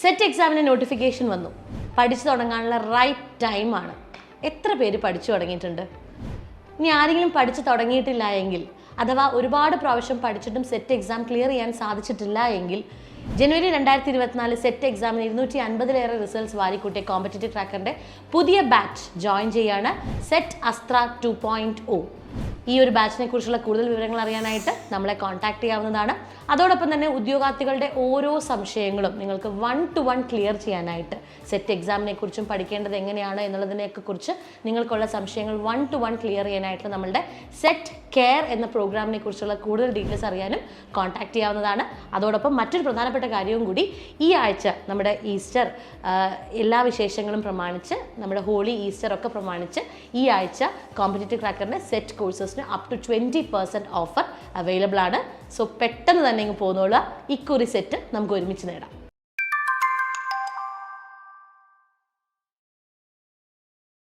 Set എക്സാമിന് notification വന്നു. പഠിച്ചു തുടങ്ങാനുള്ള റൈറ്റ് ടൈമാണ് എത്ര പേര് പഠിച്ചു തുടങ്ങിയിട്ടുണ്ട്? ഇനി ആരെങ്കിലും പഠിച്ചു തുടങ്ങിയിട്ടില്ല എങ്കിൽ അഥവാ ഒരുപാട് പ്രാവശ്യം പഠിച്ചിട്ടും സെറ്റ് എക്സാം ക്ലിയർ ചെയ്യാൻ സാധിച്ചിട്ടില്ല എങ്കിൽ ജനുവരി രണ്ടായിരത്തി ഇരുപത്തിനാല് സെറ്റ് എക്സാമിന് ഇരുന്നൂറ്റി അൻപതിലേറെ റിസൾട്ട്സ് വാരിക്കൂട്ടിയ കോമ്പറ്റേറ്റീവ് ട്രാക്കറിന്റെ പുതിയ ബാച്ച് ജോയിൻ ചെയ്യാണ് SET Astra two point o ഈ ഒരു ബാച്ചിനെ കുറിച്ചുള്ള കൂടുതൽ വിവരങ്ങൾ അറിയാനായിട്ട് നമ്മളെ കോൺടാക്ട് ചെയ്യാവുന്നതാണ്. അതോടൊപ്പം തന്നെ ഉദ്യോഗാർത്ഥികളുടെ ഓരോ സംശയങ്ങളും നിങ്ങൾക്ക് വൺ ടു വൺ ക്ലിയർ ചെയ്യാനായിട്ട് സെറ്റ് എക്സാമിനെ കുറിച്ചും പഠിക്കേണ്ടത് എങ്ങനെയാണ് എന്നുള്ളതിനെയൊക്കെ കുറിച്ച് നിങ്ങൾക്കുള്ള സംശയങ്ങൾ വൺ ടു വൺ ക്ലിയർ ചെയ്യാനായിട്ട് നമ്മളുടെ സെറ്റ് കെയർ എന്ന പ്രോഗ്രാമിനെ കുറിച്ചുള്ള കൂടുതൽ ഡീറ്റെയിൽസ് അറിയാനും കോൺടാക്ട് ചെയ്യാവുന്നതാണ്. അതോടൊപ്പം മറ്റൊരു പ്രധാനപ്പെട്ട കാര്യവും കൂടി ഈ ആഴ്ച നമ്മുടെ ഈസ്റ്റർ എല്ലാ വിശേഷങ്ങളും പ്രമാണിച്ച് നമ്മുടെ ഹോളി ഈസ്റ്റർ ഒക്കെ പ്രമാണിച്ച് ഈ ആഴ്ച കോമ്പറ്റേറ്റീവ് ക്രാക്കറിന്റെ SET കോഴ്സസിന് up to twenty percent offer available ആണ്. സോ പെട്ടെന്ന് തന്നെ ഇങ്ങ് പോകുന്നുള്ള ഇക്കുറി സെറ്റ് നമുക്ക് ഒരുമിച്ച് നേടാം.